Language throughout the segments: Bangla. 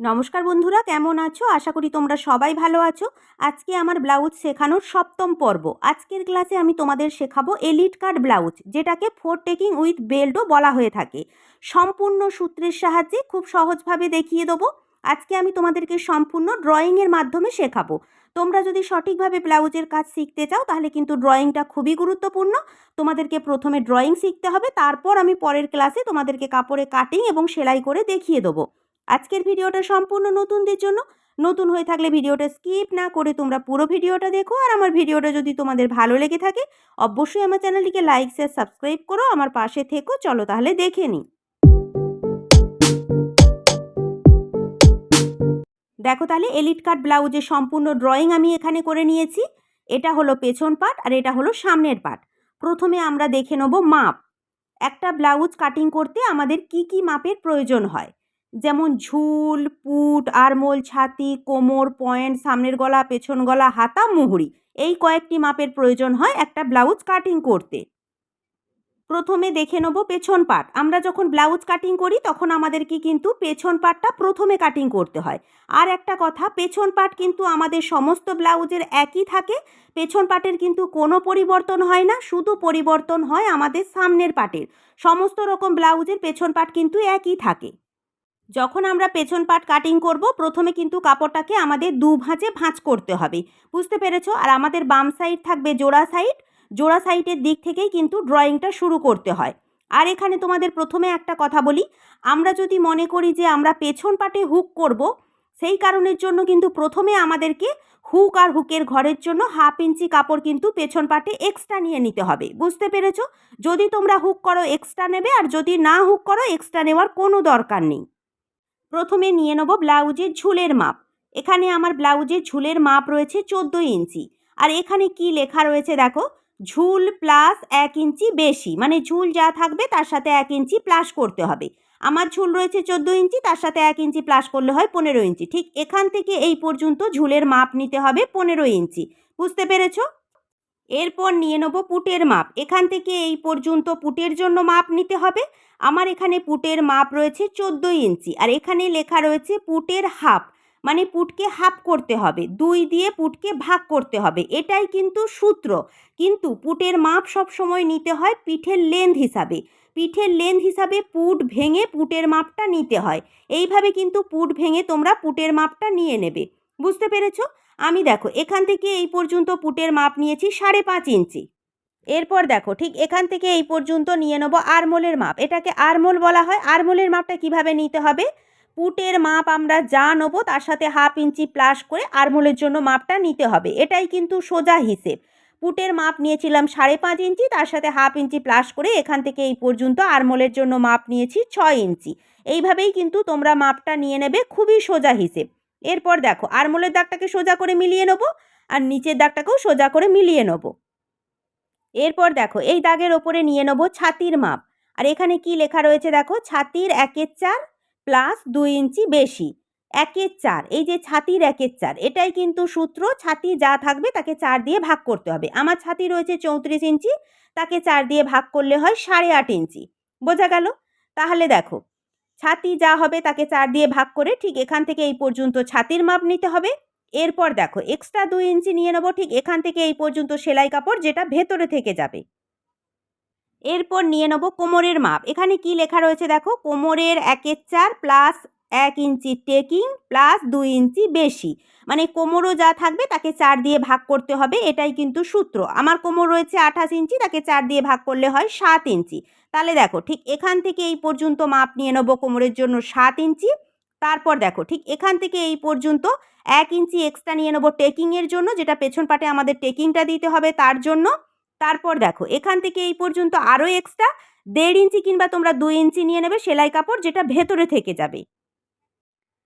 নমস্কার বন্ধুরা, কেমন আছো? আশা করি তোমরা সবাই ভালো আছো। আজকে আমার ব্লাউজ শেখানোর সপ্তম পর্ব। আজকের ক্লাসে আমি তোমাদের শেখাবো এলিট কাট ব্লাউজ, যেটাকে ফোর টেকিং উইথ বেল্টও বলা হয়ে থাকে। সম্পূর্ণ সূত্রের সাহায্যে খুব সহজভাবে দেখিয়ে দেবো। আজকে আমি তোমাদেরকে সম্পূর্ণ ড্রয়িংয়ের মাধ্যমে শেখাবো। তোমরা যদি সঠিকভাবে ব্লাউজের কাজ শিখতে চাও, তাহলে কিন্তু ড্রয়িংটা খুবই গুরুত্বপূর্ণ। তোমাদেরকে প্রথমে ড্রয়িং শিখতে হবে, তারপর আমি পরের ক্লাসে তোমাদেরকে কাপড়ে কাটিং এবং সেলাই করে দেখিয়ে দেবো। আজকের ভিডিওটা সম্পূর্ণ নতুনদের জন্য। নতুন হয়ে থাকলে ভিডিওটা স্কিপ না করে তোমরা পুরো ভিডিওটা দেখো। আর আমার ভিডিওটা যদি তোমাদের ভালো লেগে থাকে, অবশ্যই আমার চ্যানেলটিকে লাইক শেয়ার সাবস্ক্রাইব করো। আমার পাশে থেকো। চলো তাহলে দেখে নিই। দেখো তাহলে এলিট কাট ব্লাউজের সম্পূর্ণ ড্রয়িং আমি এখানে করে নিয়েছি। এটা হলো পেছন পাট আর এটা হলো সামনের পাট। প্রথমে আমরা দেখে নেব মাপ। একটা ব্লাউজ কাটিং করতে আমাদের কি কি মাপের প্রয়োজন হয়? যেমন ঝুল, পুট, আরমোল, ছাতি, কোমর, পয়েন্ট, সামনের গলা, পেছন গলা, হাতা, মুহুরি। এই কয়েকটি মাপের প্রয়োজন হয় একটা ব্লাউজ কাটিং করতে। প্রথমে দেখে নেব পেছন পাট। আমরা যখন ব্লাউজ কাটিং করি, তখন আমাদেরকে কিন্তু পেছন পাটটা প্রথমে কাটিং করতে হয়। আর একটা কথা, পেছন পাট কিন্তু আমাদের সমস্ত ব্লাউজের একই থাকে। পেছন পাটের কিন্তু কোনো পরিবর্তন হয় না, শুধু পরিবর্তন হয় আমাদের সামনের পাটের। সমস্ত রকম ব্লাউজের পেছন পাট কিন্তু একই থাকে। যখন আমরা পেছন পাট কাটিং করব, প্রথমে কিন্তু কাপড়টাকে আমাদের দু ভাঁজে ভাঁজ করতে হবে। বুঝতে পেরেছ? আর আমাদের বাম সাইড থাকবে জোড়া সাইড জোড়া সাইডের দিক থেকেই কিন্তু ড্রয়িংটা শুরু করতে হয়। আর এখানে তোমাদের প্রথমে একটা কথা বলি। আমরা যদি মনে করি যে আমরা পেছন পাটে হুক করব, সেই কারণের জন্য কিন্তু প্রথমে আমাদেরকে হুক আর হুকের ঘরের জন্য হাফ ইঞ্চি কাপড় কিন্তু পেছন পাটে এক্সট্রা নিয়ে নিতে হবে। বুঝতে পেরেছ? যদি তোমরা হুক করো এক্সট্রা নেবে, আর যদি না হুক করো এক্সট্রা নেওয়ার কোনো দরকার নেই। প্রথমে নিয়ে নেব ব্লাউজের ঝুলের মাপ। এখানে আমার ব্লাউজের ঝুলের মাপ রয়েছে চোদ্দ ইঞ্চি। আর এখানে কি লেখা রয়েছে দেখো? ঝুল প্লাস এক ইঞ্চি বেশি। মানে ঝুল যা থাকবে তার সাথে এক ইঞ্চি প্লাস করতে হবে। আমার ঝুল রয়েছে চোদ্দ ইঞ্চি, তার সাথে এক ইঞ্চি প্লাস করলে হয় পনেরো ইঞ্চি। ঠিক এখান থেকে এই পর্যন্ত ঝুলের মাপ নিতে হবে পনেরো ইঞ্চি। বুঝতে পেরেছ? এরপর নিয়ে নেব পুটের মাপ। এখান থেকে এই পর্যন্ত পুটের জন্য মাপ নিতে হবে। আমার এখানে পুটের মাপ রয়েছে চোদ্দ ইঞ্চি আর এখানে লেখা রয়েছে পুটের হাফ। মানে পুটকে হাফ করতে হবে। দুই দিয়ে পুটকে ভাগ করতে হবে। এটাই কিন্তু সূত্র। কিন্তু পুটের মাপ সব সময় নিতে হয় পিঠের লেন্থ হিসাবে। পিঠের লেন্থ হিসাবে পুট ভেঙে পুটের মাপটা নিতে হয়। এইভাবে কিন্তু পুট ভেঙে তোমরা পুটের মাপটা নিয়ে নেবে। বুঝতে পেরেছ? আমি দেখো, এখান থেকে এই পর্যন্ত পুটের মাপ নিয়েছি সাড়ে পাঁচ ইঞ্চি। এরপর দেখো, ঠিক এখান থেকে এই পর্যন্ত নিয়ে নেব আরমোলের মাপ। এটাকে আরমোল বলা হয়। আরমোলের মাপটা কীভাবে নিতে হবে? পুটের মাপ আমরা যা নেব তার সাথে হাফ ইঞ্চি প্লাস করে আরমোলের জন্য মাপটা নিতে হবে। এটাই কিন্তু সোজা হিসেব। পুটের মাপ নিয়েছিলাম সাড়ে পাঁচ ইঞ্চি, তার সাথে হাফ ইঞ্চি প্লাস করে এখান থেকে এই পর্যন্ত আরমোলের জন্য মাপ নিয়েছি ছয় ইঞ্চি। এইভাবেই কিন্তু তোমরা মাপটা নিয়ে নেবে, খুবই সোজা হিসেব। এরপর দেখো, আরমোলের দাগটাকে সোজা করে মিলিয়ে নেব আর নিচের দাগটাকেও সোজা করে মিলিয়ে নেব। এরপর দেখো, এই দাগের ওপরে নিয়ে নেব ছাতির মাপ। আর এখানে কি লেখা রয়েছে দেখো, ছাতির একের চার প্লাস দুই ইঞ্চি বেশি। একের চার, এই যে ছাতির একের চার, এটাই কিন্তু সূত্র, ছাতি যা থাকবে তাকে চার দিয়ে ভাগ করতে হবে। আমার ছাতি রয়েছে চৌত্রিশ ইঞ্চি, তাকে চার দিয়ে ভাগ করলে হয় সাড়ে আট ইঞ্চি। বোঝা গেল? তাহলে দেখো ছাতি যা হবে তাকে চার দিয়ে ভাগ করে ঠিক এখান থেকে এই পর্যন্ত ছাতির মাপ নিতে হবে। এরপর দেখো এক্সট্রা দুই ইঞ্চি নিয়ে নেব ঠিক এখান থেকে এই পর্যন্ত সেলাই কাপড় যেটা ভেতরে থেকে যাবে। এরপর নিয়ে নেব কোমরের মাপ। এখানে কি লেখা রয়েছে দেখো, কোমরের একের চার প্লাস এক ইঞ্চি টেকিং প্লাস দুই ইঞ্চি বেশি। মানে কোমরও যা থাকবে তাকে চার দিয়ে ভাগ করতে হবে, এটাই কিন্তু সূত্র। আমার কোমর রয়েছে আঠাশ ইঞ্চি, তাকে চার দিয়ে ভাগ করলে হয় সাত ইঞ্চি। তাহলে দেখো, ঠিক এখান থেকে এই পর্যন্ত মাপ নিয়ে নেব কোমরের জন্য সাত ইঞ্চি। তারপর দেখো, ঠিক এখান থেকে এই পর্যন্ত এক ইঞ্চি এক্সট্রা নিয়ে নেব টেকিংয়ের জন্য, যেটা পেছন পাটে আমাদের টেকিংটা দিতে হবে তার জন্য। তারপর দেখো, এখান থেকে এই পর্যন্ত আরও এক্সট্রা দেড় ইঞ্চি কিংবা তোমরা দুই ইঞ্চি নিয়ে নেবে সেলাই কাপড়, যেটা ভেতরে থেকে যাবে।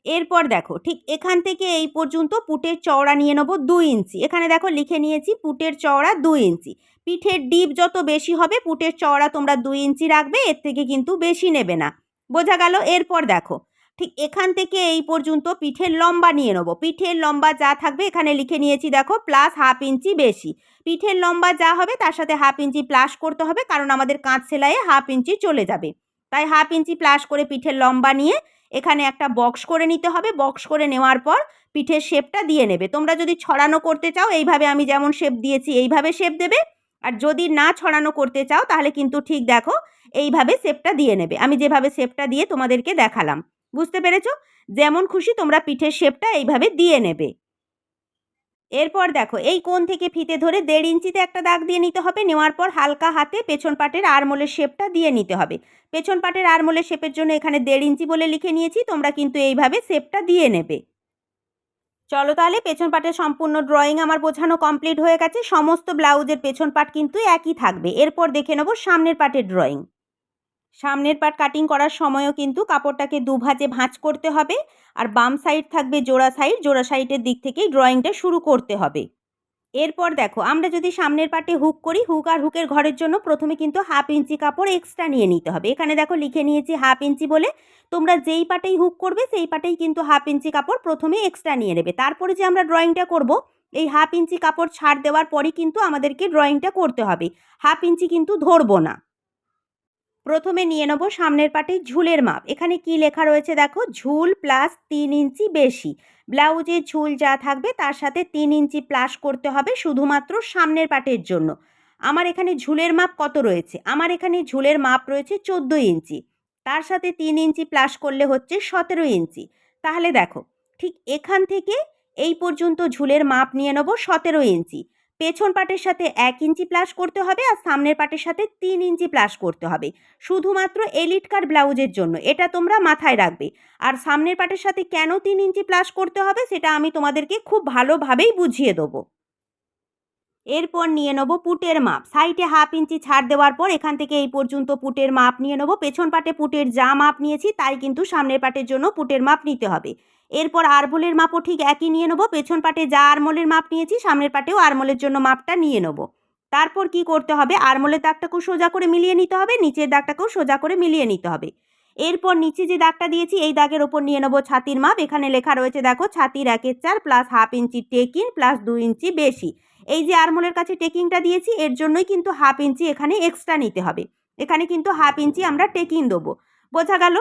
এরপর দেখো, ঠিক এখান থেকে এই পর্যন্ত পুটের চওড়া নিয়ে নেব দুই ইঞ্চি। এখানে দেখো লিখে নিয়েছি পুটের চওড়া দুই ইঞ্চি। পিঠের ডিপ যত বেশি হবে পুটের চওড়া তোমরা দুই ইঞ্চি রাখবে, এর থেকে কিন্তু বেশি নেবে না। বোঝা গেল? এরপর দেখো, ঠিক এখান থেকে এই পর্যন্ত পিঠের লম্বা নিয়ে নেব। পিঠের লম্বা যা থাকবে, এখানে লিখে নিয়েছি দেখো প্লাস হাফ ইঞ্চি বেশি। পিঠের লম্বা যা হবে তার সাথে হাফ ইঞ্চি প্লাস করতে হবে, কারণ আমাদের কাঁচ সেলাইয়ে হাফ ইঞ্চি চলে যাবে। তাই হাফ ইঞ্চি প্লাস করে পিঠের লম্বা নিয়ে এখানে একটা বক্স করে নিতে হবে। বক্স করে নেওয়ার পর পিঠের শেপটা দিয়ে নেবে। তোমরা যদি ছড়ানো করতে চাও, এইভাবে আমি যেমন শেপ দিয়েছি, এইভাবে শেপ দেবে। আর যদি না ছড়ানো করতে চাও, তাহলে কিন্তু ঠিক দেখো, এইভাবে শেপটা দিয়ে নেবে। আমি যেভাবে শেপটা দিয়ে তোমাদেরকে দেখালাম। বুঝতে পেরেছ? যেমন খুশি তোমরা পিঠের শেপটা এইভাবে দিয়ে নেবে। এরপর দেখো, এই কোণ থেকে ফিতে ধরে দেড় ইঞ্চিতে একটা দাগ দিয়ে নিতে হবে। নেওয়ার পর হালকা হাতে পেছন পাটের আরমোলের শেপটা দিয়ে নিতে হবে। পেছন পাটের আরমোলের শেপের জন্য এখানে দেড় ইঞ্চি বলে লিখে নিয়েছি, তোমরা কিন্তু এইভাবে শেপটা দিয়ে নেবে। চলো তাহলে, পেছন পাটের সম্পূর্ণ ড্রয়িং আমার বোঝানো কমপ্লিট হয়ে গেছে। সমস্ত ব্লাউজের পেছন পাট কিন্তু একই থাকবে। এরপর দেখে নেব সামনের পাটের ড্রয়িং। সামনের পাট কাটিং করার সময়ও কিন্তু কাপড়টাকে দুভাজে ভাঁজ করতে হবে আর বাম সাইড থাকবে জোড়া সাইড জোড়া সাইডের দিক থেকেই ড্রয়িংটা শুরু করতে হবে। এরপর দেখো, আমরা যদি সামনের পাটে হুক করি হুক আর হুকের ঘরের জন্য প্রথমে কিন্তু হাফ ইঞ্চি কাপড় এক্সট্রা নিয়ে নিতে হবে। এখানে দেখো লিখে নিয়েছি হাফ ইঞ্চি বলে, তোমরা যেই পাটেই হুক করবে সেই পাটেই কিন্তু হাফ ইঞ্চি কাপড় প্রথমে এক্সট্রা নিয়ে নেবে। তারপরে যে আমরা ড্রয়িংটা করব, এই হাফ ইঞ্চি কাপড় ছাড় দেওয়ার পরই কিন্তু আমাদেরকে ড্রয়িংটা করতে হবে। হাফ ইঞ্চি কিন্তু ধরবো না। প্রথমে নিয়ে নেব সামনের পাটে ঝুলের মাপ। এখানে কি লেখা রয়েছে দেখো? ঝুল প্লাস তিন ইঞ্চি বেশি। ব্লাউজের ঝুল যা থাকবে তার সাথে তিন ইঞ্চি প্লাস করতে হবে শুধুমাত্র সামনের পাটের জন্য। আমার এখানে ঝুলের মাপ কত রয়েছে? আমার এখানে ঝুলের মাপ রয়েছে চোদ্দ ইঞ্চি। তার সাথে তিন ইঞ্চি প্লাস করলে হচ্ছে সতেরো ইঞ্চি। তাহলে দেখো, ঠিক এখান থেকে এই পর্যন্ত ঝুলের মাপ নিয়ে নেব সতেরো ইঞ্চি। পেছন পাটের সাথে এক ইঞ্চি প্লাস করতে হবে আর সামনের পাটের সাথে তিন ইঞ্চি প্লাস করতে হবে। শুধুমাত্র এলিট কাট ব্লাউজের জন্য, এটা তোমরা মাথায় রাখবে। আর সামনের পাটের সাথে কেন তিন ইঞ্চি প্লাস করতে হবে, সেটা আমি তোমাদেরকে খুব ভালোভাবেই বুঝিয়ে দেবো। এরপর নিয়ে নেব পুটের মাপ। সাইডে হাফ ইঞ্চি ছাড় দেওয়ার পর এখান থেকে এই পর্যন্ত পুটের মাপ নিয়ে নেব। পেছন পাটে পুটের যা মাপ নিয়েছি, তাই কিন্তু সামনের পাটের জন্য পুটের মাপ নিতে হবে। এরপর আরমোলের মাপও ঠিক একই নিয়ে নেব। পেছন পাটে যা আরমোলের মাপ নিয়েছি, সামনের পাটেও আরমোলের জন্য মাপটা নিয়ে নেব। তারপর কি করতে হবে? আরমোলের দাগটাকেও সোজা করে মিলিয়ে নিতে হবে, নিচের দাগটাকেও সোজা করে মিলিয়ে নিতে হবে। এরপর নিচে যে দাগটা দিয়েছি, এই দাগের ওপর নিয়ে নেব ছাতির মাপ। এখানে লেখা রয়েছে, দেখো, ছাতির একের চার প্লাস হাফ ইঞ্চি টেকিন প্লাস দু ইঞ্চি বেশি। এই যে আরমোলের কাছে টেকিংটা দিয়েছি, এর জন্যই কিন্তু হাফ ইঞ্চি এখানে এক্সট্রা নিতে হবে। এখানে কিন্তু হাফ ইঞ্চি আমরা টেকিং দেবো। বোঝা গেল?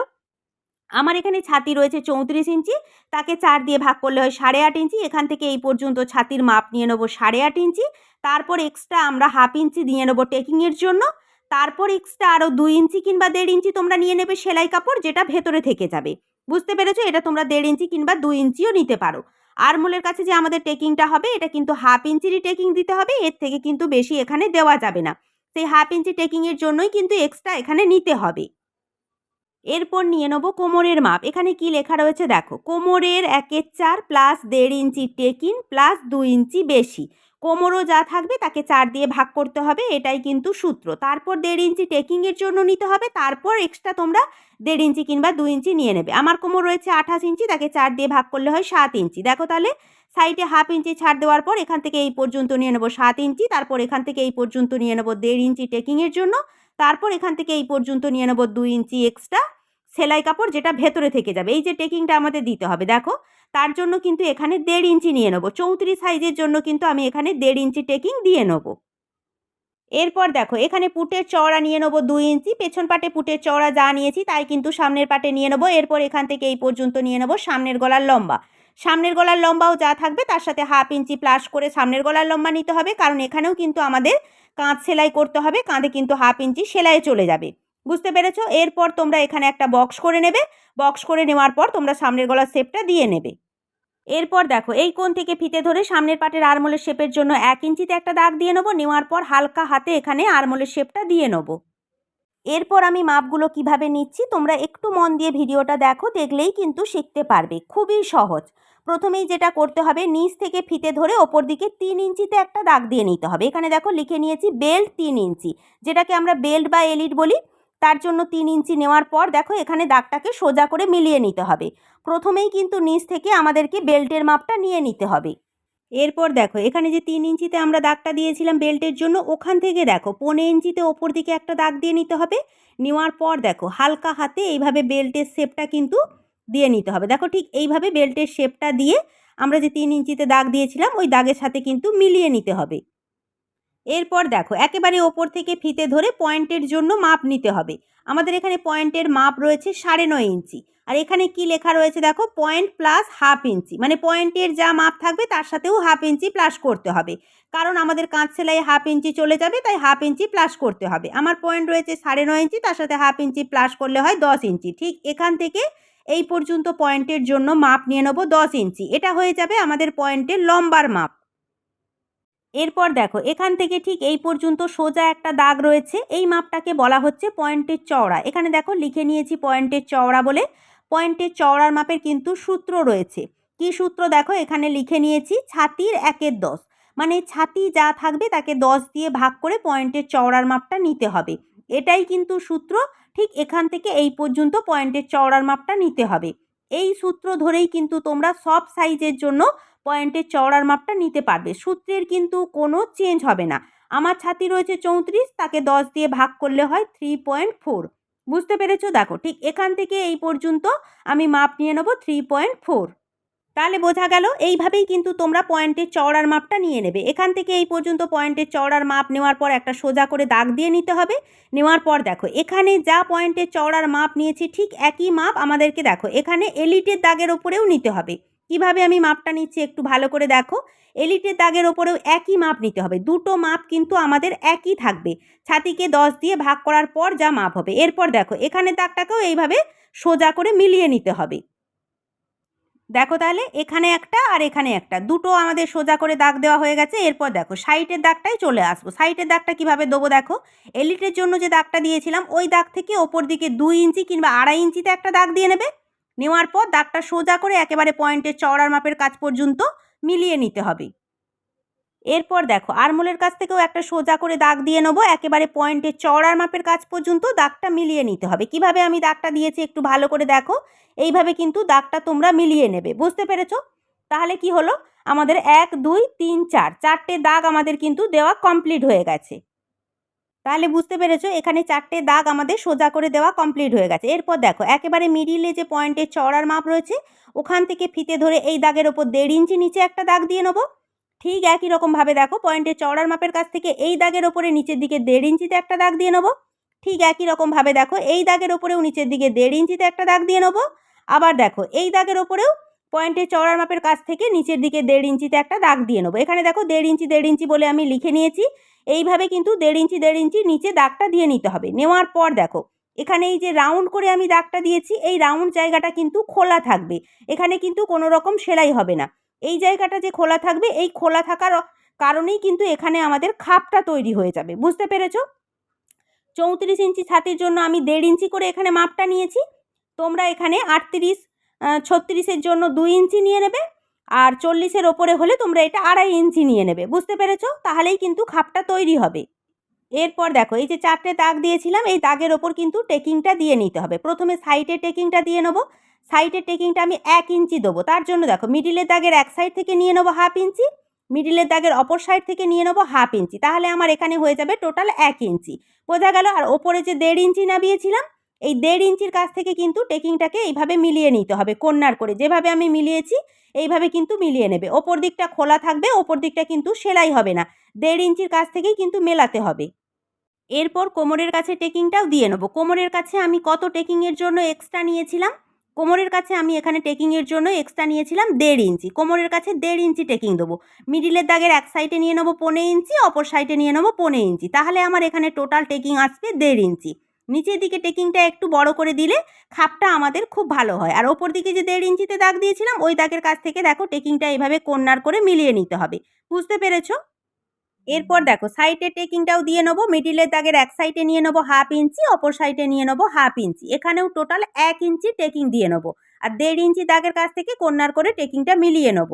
আমার এখানে ছাতি রয়েছে চৌত্রিশ ইঞ্চি, তাকে চার দিয়ে ভাগ করলে হয় সাড়ে আট ইঞ্চি, এখান থেকে এই পর্যন্ত ছাতির মাপ নিয়ে নেব সাড়ে আট ইঞ্চি, তারপর এক্সট্রা আমরা হাফ ইঞ্চি দিয়ে নেব টেকিংয়ের জন্য, তারপর এক্সট্রা আরও দুই ইঞ্চি কিংবা দেড় ইঞ্চি তোমরা নিয়ে নেবে সেলাই কাপড়, যেটা ভেতরে থেকে যাবে। বুঝতে পেরেছ? এটা তোমরা দেড় ইঞ্চি কিংবা দুই ইঞ্চিও নিতে পারো। আরমোলের কাছে যে আমাদের টেকিংটা হবে, এটা কিন্তু হাফ ইঞ্চিরই টেকিং দিতে হবে, এর থেকে কিন্তু বেশি এখানে দেওয়া যাবে না। সেই হাফ ইঞ্চি টেকিংয়ের জন্যই কিন্তু এক্সট্রা এখানে নিতে হবে। এরপর নিয়ে নেব কোমরের মাপ। এখানে কি লেখা রয়েছে? দেখো, কোমরের একের চার প্লাস দেড় ইঞ্চি টেকিং প্লাস দু ইঞ্চি বেশি। কোমরও যা থাকবে তাকে চার দিয়ে ভাগ করতে হবে, এটাই কিন্তু সূত্র। তারপর দেড় ইঞ্চি টেকিংয়ের জন্য নিতে হবে, তারপর এক্সট্রা তোমরা দেড় ইঞ্চি কিংবা দু ইঞ্চি নিয়ে নেবে। আমার কোমর রয়েছে আঠাশ ইঞ্চি, তাকে চার দিয়ে ভাগ করলে হয় সাত ইঞ্চি। দেখো তাহলে সাইডে হাফ ইঞ্চি ছাড় দেওয়ার পর এখান থেকে এই পর্যন্ত নিয়ে নেব সাত ইঞ্চি, তারপর এখান থেকে এই পর্যন্ত নিয়ে নেব দেড় ইঞ্চি টেকিংয়ের জন্য, তারপর এখান থেকে এই পর্যন্ত নিয়ে নেব দুই ইঞ্চি এক্সট্রা সেলাই কাপড়, যেটা ভেতরে থেকে যাবে। এই যে টেকিংটা আমাদের দিতে হবে, দেখো। তার জন্য কিন্তু এখানে দেড় ইঞ্চি নিয়ে নেব। চৌত্রিশ সাইজের জন্য কিন্তু আমি এখানে দেড় ইঞ্চি টেকিং দিয়ে নেব। এরপর দেখো, এখানে পুটের চওড়া নিয়ে নেব দুই ইঞ্চি, পেছন পাটে পুটের চওড়া যা নিয়েছি তাই কিন্তু সামনের পাটে নিয়ে নেব। এরপর এখান থেকে এই পর্যন্ত নিয়ে নেব সামনের গলার লম্বা। সামনের গলার লম্বাও যা থাকবে তার সাথে হাফ ইঞ্চি প্লাস করে সামনের গলার লম্বা নিতে হবে, কারণ এখানেও কিন্তু আমাদের কাঁধ সেলাই করতে হবে, কাঁধে কিন্তু হাফ ইঞ্চি সেলাই চলে যাবে। বুঝতে পেরেছ? এরপর তোমরা এখানে একটা বক্স করে নেবে। বক্স করে নেওয়ার পর তোমরা সামনের গলার শেপটা দিয়ে নেবে। এরপর দেখো, এই কোণ থেকে ফিতে ধরে সামনের পাটের আরমোলের শেপের জন্য এক ইঞ্চিতে একটা দাগ দিয়ে নেব। নেওয়ার পর হালকা হাতে এখানে আরমোলের শেপটা দিয়ে নেব। এরপর আমি মাপগুলো কীভাবে নিচ্ছি, তোমরা একটু মন দিয়ে ভিডিওটা দেখো, দেখলেই কিন্তু শিখতে পারবে। খুবই সহজ। প্রথমেই যেটা করতে হবে, নিচ থেকে ফিতে ধরে ওপর দিকে তিন ইঞ্চিতে একটা দাগ দিয়ে নিতে হবে। এখানে দেখো, লিখে নিয়েছি বেল্ট তিন ইঞ্চি, যেটাকে আমরা বেল্ট বা এলিট বলি। তার জন্য তিন ইঞ্চি নেওয়ার পর দেখো এখানে দাগটাকে সোজা করে মিলিয়ে নিতে হবে। প্রথমেই কিন্তু নিচ থেকে আমাদেরকে বেল্টের মাপটা নিয়ে নিতে হবে। এরপর দেখো, এখানে যে তিন ইঞ্চিতে আমরা দাগটা দিয়েছিলাম বেল্টের জন্য, ওখান থেকে দেখো পনেরো ইঞ্চিতে ওপর দিকে একটা দাগ দিয়ে নিতে হবে। নেওয়ার পর দেখো, হালকা হাতে এইভাবে বেল্টের শেপটা কিন্তু দিয়ে নিতে হবে। দেখো ঠিক এইভাবে বেল্টের শেপটা দিয়ে আমরা যে তিন ইঞ্চিতে দাগ দিয়েছিলাম, ওই দাগের সাথে কিন্তু মিলিয়ে নিতে হবে। এরপর দেখো, একেবারে ওপর থেকে ফিতে ধরে পয়েন্টের জন্য মাপ নিতে হবে। আমাদের এখানে পয়েন্টের মাপ রয়েছে সাড়ে নয় ইঞ্চি। আর এখানে কি লেখা রয়েছে দেখো, পয়েন্ট প্লাস হাফ ইঞ্চি। মানে পয়েন্টের যা মাপ থাকবে তার সাথেও হাফ ইঞ্চি প্লাস করতে হবে। কারণ আমাদের কাঁচ সেলাই হাফ ইঞ্চি চলে যাবে, তাই হাফ ইঞ্চি প্লাস করতে হবে। আমার পয়েন্ট রয়েছে সাড়ে নয় ইঞ্চি, তার সাথে হাফ ইঞ্চি প্লাস করলে হয় দশ ইঞ্চি। ঠিক এখান থেকে এই পর্যন্ত পয়েন্টের জন্য মাপ নিয়ে নেব দশ ইঞ্চি। এটা হয়ে যাবে আমাদের পয়েন্টের লম্বার মাপ। এরপর দেখো, এখান থেকে ঠিক এই পর্যন্ত সোজা একটা দাগ রয়েছে। এই মাপটাকে বলা হচ্ছে পয়েন্টের চওড়া। এখানে দেখো, লিখে নিয়েছি পয়েন্টের চওড়া বলে। পয়েন্টের চওড়ার মাপের কিন্তু সূত্র রয়েছে। কি সূত্র দেখো, এখানে লিখে নিয়েছি ছাতির একের দশ। মানে ছাতি যা থাকবে তাকে দশ দিয়ে ভাগ করে পয়েন্টের চওড়ার মাপটা নিতে হবে। এটাই কিন্তু সূত্র। ঠিক এখান থেকে এই পর্যন্ত পয়েন্টের চওড়ার মাপটা নিতে হবে। এই সূত্র ধরেই কিন্তু তোমরা সব সাইজের জন্য পয়েন্টের চওড়ার মাপটা নিতে পারবে। সূত্রের কিন্তু কোনো চেঞ্জ হবে না। আমার ছাতি রয়েছে চৌত্রিশ, তাকে দশ দিয়ে ভাগ করলে হয় থ্রি পয়েন্ট ফোর বুঝতে পেরেছ? দেখো, ঠিক এখান থেকে এই পর্যন্ত আমি মাপ নিয়ে নেব থ্রি পয়েন্ট ফোর তাহলে বোঝা গেল, এইভাবেই কিন্তু তোমরা পয়েন্টের চওড়ার মাপটা নিয়ে নেবে। এখান থেকে এই পর্যন্ত পয়েন্টের চওড়ার মাপ নেওয়ার পর একটা সোজা করে দাগ দিয়ে নিতে হবে। নেওয়ার পর দেখো, এখানে যা পয়েন্টের চওড়ার মাপ নিয়েছি ঠিক একই মাপ আমাদেরকে দেখো, এখানে এলিটের দাগের ওপরেও নিতে হবে। কীভাবে আমি মাপটা নিচ্ছি একটু ভালো করে দেখো। এলিটের দাগের ওপরেও একই মাপ নিতে হবে। দুটো মাপ কিন্তু আমাদের একই থাকবে। ছাতিকে দশ দিয়ে ভাগ করার পর যা মাপ হবে। এরপর দেখো, এখানে দাগটাকেও এইভাবে সোজা করে মিলিয়ে নিতে হবে। দেখো তাহলে, এখানে একটা আর এখানে একটা। দুটো আমাদের সোজা করে দাগ দেওয়া হয়ে গেছে। এরপর দেখো, সাইটের দাগটাই চলে আসব। সাইটের দাগটা কীভাবে দেবো দেখো? এলিটের জন্য যে দাগটা দিয়েছিলাম, ওই দাগ থেকে ওপর দিকে দুই ইঞ্চি কিংবা আড়াই ইঞ্চিতে একটা দাগ দিয়ে নেবে। নেওয়ার পর দাগটা সোজা করে একেবারে পয়েন্টের চওড়ার মাপের কাজ পর্যন্ত মিলিয়ে নিতে হবে। এরপর দেখো, আরমোলের কাছ থেকেও একটা সোজা করে দাগ দিয়ে নেব, একেবারে পয়েন্টের চওড়ার মাপের কাজ পর্যন্ত দাগটা মিলিয়ে নিতে হবে। কীভাবে আমি দাগটা দিয়েছি একটু ভালো করে দেখো, এইভাবে কিন্তু দাগটা তোমরা মিলিয়ে নেবে, বুঝতে পেরেছ? তাহলে কি হলো? আমাদের এক, দুই, তিন, চার, চারটে দাগ আমাদের কিন্তু দেওয়া কমপ্লিট হয়ে গেছে। তাহলে বুঝতে পেরেছ, এখানে চারটে দাগ আমাদের সোজা করে দেওয়া কমপ্লিট হয়ে গেছে। এরপর দেখো, একেবারে মিডিলে যে পয়েন্টের চওড়ার মাপ রয়েছে, ওখান থেকে ফিতে ধরে এই দাগের ওপর দেড় ইঞ্চি নিচে একটা দাগ দিয়ে নেব। ঠিক একই রকমভাবে দেখো পয়েন্টের চওড়ার মাপের কাছ থেকে এই দাগের ওপরে নিচের দিকে দেড় ইঞ্চিতে একটা দাগ দিয়ে নেব। ঠিক একই রকমভাবে দেখো, এই দাগের ওপরেও নিচের দিকে দেড় ইঞ্চিতে একটা দাগ দিয়ে নেব। আবার দেখো, এই দাগের ওপরেও পয়েন্টের চওড়ার মাপের কাছ থেকে নিচের দিকে দেড় ইঞ্চিতে একটা দাগ দিয়ে নেব। এখানে দেখো দেড় ইঞ্চি দেড় ইঞ্চি বলে আমি লিখে নিয়েছি। এইভাবে কিন্তু দেড় ইঞ্চি দেড় ইঞ্চি নিচে দাগটা দিয়ে নিতে হবে। নেওয়ার পর দেখো, এখানে এই যে রাউন্ড করে আমি দাগটা দিয়েছি, এই রাউন্ড জায়গাটা কিন্তু খোলা থাকবে। এখানে কিন্তু কোনো রকম সেলাই হবে না। এই জায়গাটা যে খোলা থাকবে, এই খোলা থাকার কারণেই কিন্তু এখানে আমাদের খাপটা তৈরি হয়ে যাবে। বুঝতে পেরেছ? চৌত্রিশ ইঞ্চি ছাতির জন্য আমি দেড় ইঞ্চি করে এখানে মাপটা নিয়েছি। তোমরা এখানে আটত্রিশ ছত্রিশের জন্য দুই ইঞ্চি নিয়ে নেবে আর চল্লিশের ওপরে হলে তোমরা এটা আড়াই ইঞ্চি নিয়ে নেবে। বুঝতে পেরেছ? তাহলেই কিন্তু খাপটা তৈরি হবে। এরপর দেখো, এই যে চারটে দাগ দিয়েছিলাম, এই দাগের ওপর কিন্তু টেকিংটা দিয়ে নিতে হবে। প্রথমে সাইডে টেকিংটা দিয়ে নেব। সাইডের টেকিংটা আমি এক ইঞ্চি দেবো। তার জন্য দেখো, মিডিলের দাগের এক সাইড থেকে নিয়ে নেব হাফ ইঞ্চি, মিডিলের দাগের অপর সাইড থেকে নিয়ে নেব হাফ ইঞ্চি। তাহলে আমার এখানে হয়ে যাবে টোটাল এক ইঞ্চি। বোঝা গেল? আর ওপরে যে দেড় ইঞ্চি নামিয়েছিলাম এই দেড় ইঞ্চির কাছ থেকে কিন্তু টেকিংটাকে এইভাবে মিলিয়ে নিতে হবে, কন্যার করে। যেভাবে আমি মিলিয়েছি, এইভাবে কিন্তু মিলিয়ে নেবে। ওপর দিকটা খোলা থাকবে, ওপর দিকটা কিন্তু সেলাই হবে না। দেড় ইঞ্চির কাছ থেকেই কিন্তু মেলাতে হবে। এরপর কোমরের কাছে টেকিংটাও দিয়ে নেব। কোমরের কাছে আমি কত টেকিংয়ের জন্য এক্সট্রা নিয়েছিলাম? কোমরের কাছে আমি এখানে টেকিংয়ের জন্য এক্সট্রা নিয়েছিলাম দেড় ইঞ্চি। কোমরের কাছে দেড় ইঞ্চি টেকিং দেবো। মিডিলের দাগের এক সাইডে নিয়ে নেব পনেরো ইঞ্চি, অপর সাইডে নিয়ে নেব পনেরো ইঞ্চি। তাহলে আমার এখানে টোটাল টেকিং আসবে দেড় ইঞ্চি। নিচের দিকে টেকিংটা একটু বড় করে দিলে খাপটা আমাদের খুব ভালো হয়। আর ওপর দিকে যে দেড় ইঞ্চিতে দাগ দিয়েছিলাম, ওই দাগের কাছ থেকে দেখো টেকিংটা এইভাবে কন্যার করে মিলিয়ে নিতে হবে। বুঝতে পেরেছ? এরপর দেখো, সাইডে টেকিংটাও দিয়ে নেব, মিডিলের দাগের এক সাইডে নিয়ে নেব হাফ ইঞ্চি, অপর সাইডে নিয়ে নেব হাফ ইঞ্চি। এখানেও টোটাল এক ইঞ্চি টেকিং দিয়ে নেব। আর দেড় ইঞ্চি দাগের কাছ থেকে কন্যার করে টেকিংটা মিলিয়ে নেব।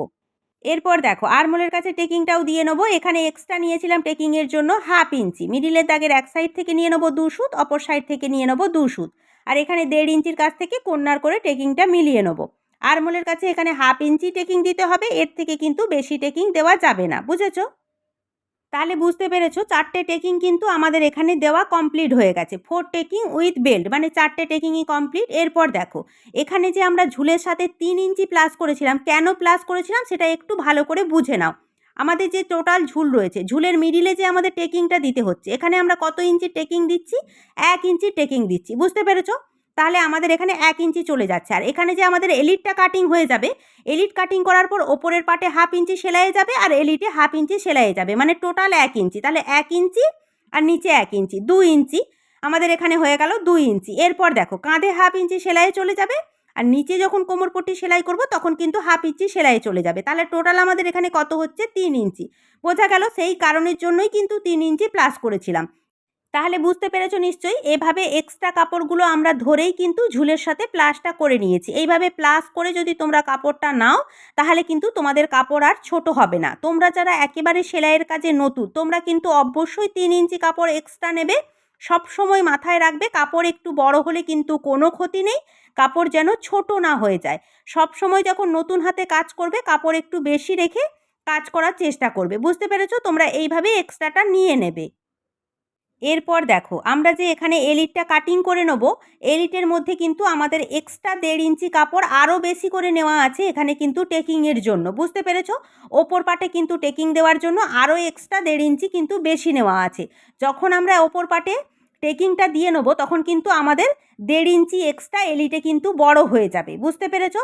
এরপর দেখো, আরমোলের কাছে টেকিংটাও দিয়ে নেব। এখানে এক্সট্রা নিয়েছিলাম টেকিংয়ের জন্য হাফ ইঞ্চি। মিডিলের দাগের এক সাইড থেকে নিয়ে নেব দু সুত, অপর সাইড থেকে নিয়ে নেব দু সুত। আর এখানে দেড় ইঞ্চির কাছ থেকে কন্যার করে টেকিংটা মিলিয়ে নেব। আরমোলের কাছে এখানে হাফ ইঞ্চি টেকিং দিতে হবে, এর থেকে কিন্তু বেশি টেকিং দেওয়া যাবে না। বুঝেছ? তাহলে বুঝতে পেরেছ চারটে টেকিং কিন্তু আমাদের এখানে দেওয়া কমপ্লিট হয়ে গেছে। ফোর টেকিং উইথ বেল্ট মানে চারটে টেকিংই কমপ্লিট এরপর দেখো, এখানে যে আমরা ঝুলের সাথে তিন ইঞ্চি প্লাস করেছিলাম, কেন প্লাস করেছিলাম সেটা একটু ভালো করে বুঝে নাও। আমাদের যে টোটাল ঝুল রয়েছে, ঝুলের মিডিলে যে আমাদের টেকিংটা দিতে হচ্ছে, এখানে আমরা কত ইঞ্চি টেকিং দিচ্ছি? এক ইঞ্চি টেকিং দিচ্ছি, বুঝতে পেরেছ? তাহলে আমাদের এখানে এক ইঞ্চি চলে যাচ্ছে। আর এখানে যে আমাদের এলিটটা কাটিং হয়ে যাবে, এলিট কাটিং করার পর ওপরের পাটে হাফ ইঞ্চি সেলাইয়ে যাবে আর এলিটে হাফ ইঞ্চি সেলাইয়ে যাবে। মানে টোটাল এক ইঞ্চি। তাহলে এক ইঞ্চি আর নিচে এক ইঞ্চি। দু ইঞ্চি। আমাদের এখানে হয়ে গেল দুই ইঞ্চি। এরপর দেখো, কাঁধে হাফ ইঞ্চি সেলাইয়ে চলে যাবে আর নিচে যখন কোমরপট্টি সেলাই করব, তখন কিন্তু হাফ ইঞ্চি সেলাই চলে যাবে। তাহলে টোটাল আমাদের এখানে কত হচ্ছে? তিন ইঞ্চি। বোঝা গেল সেই কারণের জন্যই কিন্তু তিন ইঞ্চি প্লাস করেছিলাম। তাহলে বুঝতে পেরেছ নিশ্চয়ই, এভাবে এক্সট্রা কাপড়গুলো আমরা ধরেই কিন্তু ঝুলের সাথে প্লাসটা করে নিয়েছি। এইভাবে প্লাস করে যদি তোমরা কাপড়টা নাও, তাহলে কিন্তু তোমাদের কাপড় আর ছোট হবে না। তোমরা যারা একেবারে সেলাইয়ের কাজে নতুন, তোমরা কিন্তু অবশ্যই তিন ইঞ্চি কাপড় এক্সট্রা নেবে। সব সময় মাথায় রাখবে, কাপড় একটু বড় হলে কিন্তু কোনো ক্ষতি নেই, কাপড় যেন ছোট না হয়ে যায়। সব সময় যখন নতুন হাতে কাজ করবে, কাপড় একটু বেশি রেখে কাজ করার চেষ্টা করবে। বুঝতে পেরেছ? তোমরা এইভাবে এক্সট্রাটা নিয়ে নেবে। এরপর দেখো, আমরা যে এখানে এলিটটা কাটিং করে নেব, এলিটের মধ্যে কিন্তু আমাদের এক্সট্রা দেড় ইঞ্চি কাপড় আরও বেশি করে নেওয়া আছে এখানে কিন্তু টেকিংয়ের জন্য, বুঝতে পেরেছ? ওপর পাটে কিন্তু টেকিং দেওয়ার জন্য আরও এক্সট্রা দেড় ইঞ্চি কিন্তু বেশি নেওয়া আছে। যখন আমরা ওপর পাটে টেকিংটা দিয়ে নেব, তখন কিন্তু আমাদের দেড় ইঞ্চি এক্সট্রা এলিটে কিন্তু বড় হয়ে যাবে, বুঝতে পেরেছ?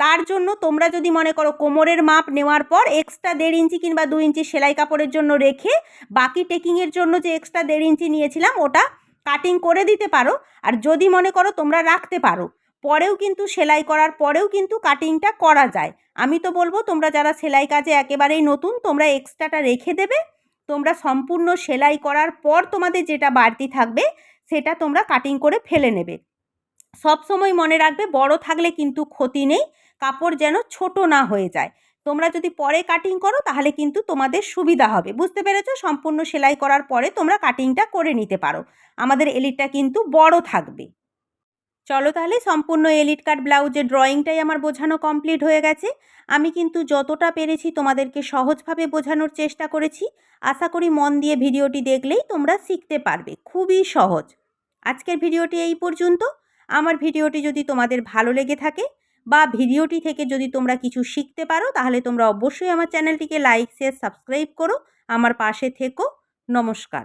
তার জন্য তোমরা যদি মনে করো কোমরের মাপ নেওয়ার পর এক্সট্রা দেড় ইঞ্চি কিংবা দু ইঞ্চি সেলাই কাপড়ের জন্য রেখে বাকি টেকিংয়ের জন্য যে এক্সট্রা দেড় ইঞ্চি নিয়েছিলাম ওটা কাটিং করে দিতে পারো। আর যদি মনে করো তোমরা রাখতে পারো, পরেও কিন্তু সেলাই করার পরেও কিন্তু কাটিংটা করা যায়। আমি তো বলব তোমরা যারা সেলাই কাজে একেবারেই নতুন, তোমরা এক্সট্রাটা রেখে দেবে। তোমরা সম্পূর্ণ সেলাই করার পর তোমাদের যেটা বাড়তি থাকবে, সেটা তোমরা কাটিং করে ফেলে নেবে। সব সময় মনে রাখবে, বড় থাকলে কিন্তু ক্ষতি নেই। কাপড় যেন ছোট না হয়ে যায়। তোমরা যদি পরে কাটিং করো, তাহলে কিন্তু তোমাদের সুবিধা হবে। বুঝতে পেরেছ? সম্পূর্ণ সেলাই করার পরে তোমরা কাটিংটা করে নিতে পারো। আমাদের এলিটটা কিন্তু বড় থাকবে। চলো তাহলে সম্পূর্ণ এলিট কাট ব্লাউজের ড্রয়িংটাই আমার বোঝানো কমপ্লিট হয়ে গেছে। আমি কিন্তু যতটা পেরেছি তোমাদেরকে সহজভাবে বোঝানোর চেষ্টা করেছি। আশা করি মন দিয়ে ভিডিওটি দেখলেই তোমরা শিখতে পারবে। খুবই সহজ। আজকের ভিডিওটি এই পর্যন্ত। আমার ভিডিওটি যদি তোমাদের ভালো লেগে থাকে বা ভিডিওটি থেকে যদি তোমরা কিছু শিখতে পারো, তাহলে তোমরা অবশ্যই আমার চ্যানেলটিকে লাইক শেয়ার সাবস্ক্রাইব করো। আমার পাশে থেকো। নমস্কার।